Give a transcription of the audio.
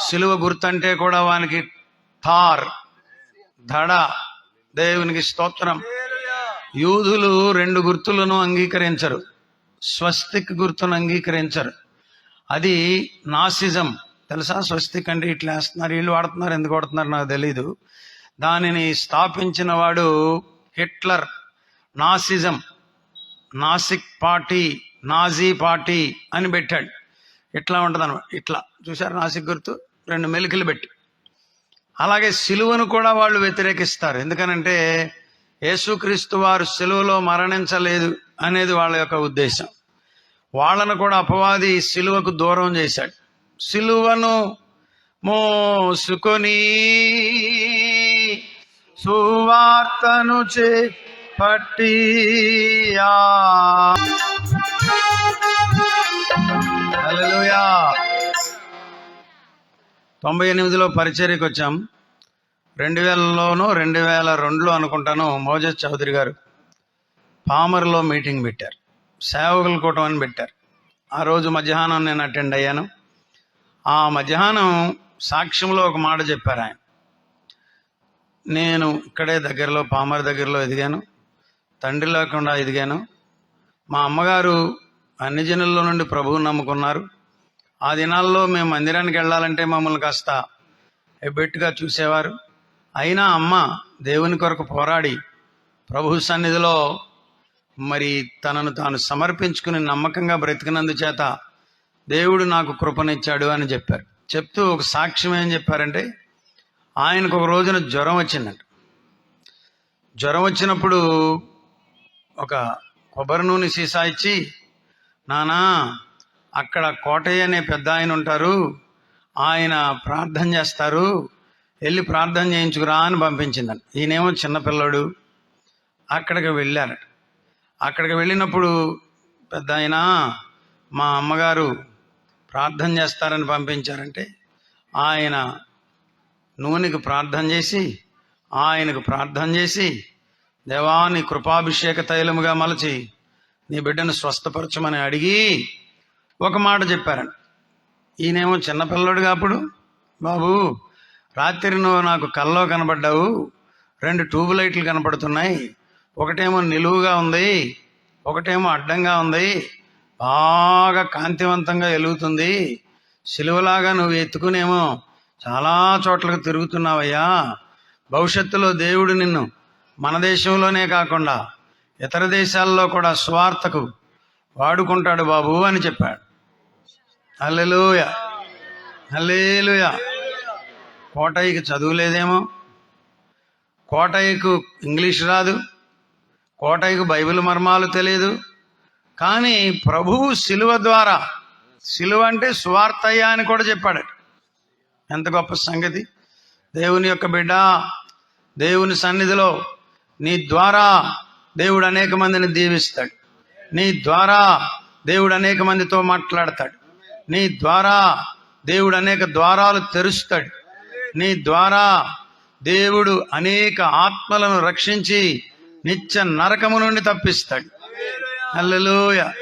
సిలువ గుర్తంటే కూడా వానికి థార్ దడ దేవునికి స్తోత్రం. యూదులు రెండు గుర్తులను అంగీకరించరు స్వస్తిక్ గుర్తును అంగీకరించరు. అది నాసిజం. తెలుసా? స్వస్తిక్ అంటే ఇట్లా వేస్తున్నారు వీళ్ళు వాడుతున్నారు ఎందుకు వాడుతున్నారు నాకు తెలీదు. దానిని స్థాపించిన వాడు హిట్లర్. నాసిజం నాసిక్ పార్టీ నాజీ పార్టీ అని పెట్టాడు. ఇట్లా ఉంటుంది అనమాట ఇట్లా. చూసారు నాసిక్ గుర్తు? రెండు మెలికలు పెట్టి. అలాగే సిలువను కూడా వాళ్ళు వ్యతిరేకిస్తారు. ఎందుకనంటే యేసుక్రీస్తు వారు సిలువలో మరణించలేదు అనేది వాళ్ళ యొక్క ఉద్దేశం. వాళ్ళను కూడా అపవాది సిలువకు దూరం చేశాడు. సిలువను మోసుకొని సువార్తను చే తొంభై ఎనిమిదిలో పరిచర్యకు వచ్చాం రెండు వేలలోనూ రెండు వేల రెండులో అనుకుంటాను మోజస్ చౌదరి గారు పామర్లో మీటింగ్ పెట్టారు. సేవకుల కూటం అని పెట్టారు. ఆ రోజు మధ్యాహ్నం నేను అటెండ్ అయ్యాను. ఆ మధ్యాహ్నం సాక్ష్యంలో ఒక మాట చెప్పారు ఆయన. నేను ఇక్కడే దగ్గరలో పామర్ దగ్గరలో ఎదిగాను. తండ్రి లేకుండా ఎదిగాను. మా అమ్మగారు అన్ని జనుల్లో నుండి ప్రభువుని నమ్ముకున్నారు. ఆ దినాల్లో మేము మందిరానికి వెళ్ళాలంటే మమ్మల్ని కాస్త ఎబ్బెట్టుగా చూసేవారు. అయినా అమ్మ దేవుని కొరకు పోరాడి ప్రభు సన్నిధిలో మరి తనను తాను సమర్పించుకుని నమ్మకంగా బ్రతికినందు చేత దేవుడు నాకు కృపనిచ్చాడు అని చెప్పారు. చెప్తూ ఒక సాక్ష్యం ఏం చెప్పారంటే ఆయనకు ఒక రోజున జ్వరం వచ్చిందంట. జ్వరం వచ్చినప్పుడు ఒక కొబ్బరి నూనె సీసా ఇచ్చి నానా అక్కడ కోటయ్య అనే పెద్ద ఆయన ఉంటారు. ఆయన ప్రార్థన చేస్తారు. వెళ్ళి ప్రార్థన చేయించుకురా అని పంపించిందంట. ఈయనేమో చిన్నపిల్లడు అక్కడికి వెళ్ళారు అక్కడికి వెళ్ళినప్పుడు పెద్ద ఆయన మా అమ్మగారు ప్రార్థన చేస్తారని పంపించారంటే ఆయన నూనెకి ప్రార్థన చేసి ఆయనకు ప్రార్థన చేసి దేవా నీ కృపాభిషేక తైలముగా మలచి నీ బిడ్డను స్వస్థపరచమని అడిగి ఒక మాట చెప్పారండి ఈయనేమో చిన్నపిల్లడు అప్పుడు. బాబు రాత్రి నువ్వు నాకు కల్లో కనబడ్డావు. రెండు ట్యూబ్ లైట్లు కనపడుతున్నాయి. ఒకటేమో నిలువుగా ఉంది. ఒకటేమో అడ్డంగా ఉంది. బాగా కాంతివంతంగా వెలుగుతుంది. సిలువలాగా నువ్వు ఎత్తుకునేమో చాలా చోట్లకు తిరుగుతున్నావయ్యా. భవిష్యత్తులో దేవుడు నిన్ను మన దేశంలోనే కాకుండా ఇతర దేశాల్లో కూడా స్వార్థకు వాడుకుంటాడు బాబు అని చెప్పాడు. హల్లెలూయ. హల్లేలుయ. కోటయ్యకి చదువు లేదేమో. కోటయ్యకు ఇంగ్లీష్ రాదు. కోటయ్యకు బైబిల్ మర్మాలు తెలియదు కానీ ప్రభువు శిలువ ద్వారా శిలువ అంటే సువార్తయ్య అని కూడా చెప్పాడు. ఎంత గొప్ప సంగతి. దేవుని యొక్క బిడ్డ దేవుని సన్నిధిలో నీ ద్వారా దేవుడు అనేక మందిని దీవిస్తాడు. నీ ద్వారా దేవుడు అనేక మందితో మాట్లాడతాడు. నీ ద్వారా దేవుడు అనేక ద్వారాలు తెరుస్తాడు. నీ ద్వారా దేవుడు అనేక ఆత్మలను రక్షించి నిత్య నరకము నుండి తప్పిస్తాడు. హల్లెలూయా.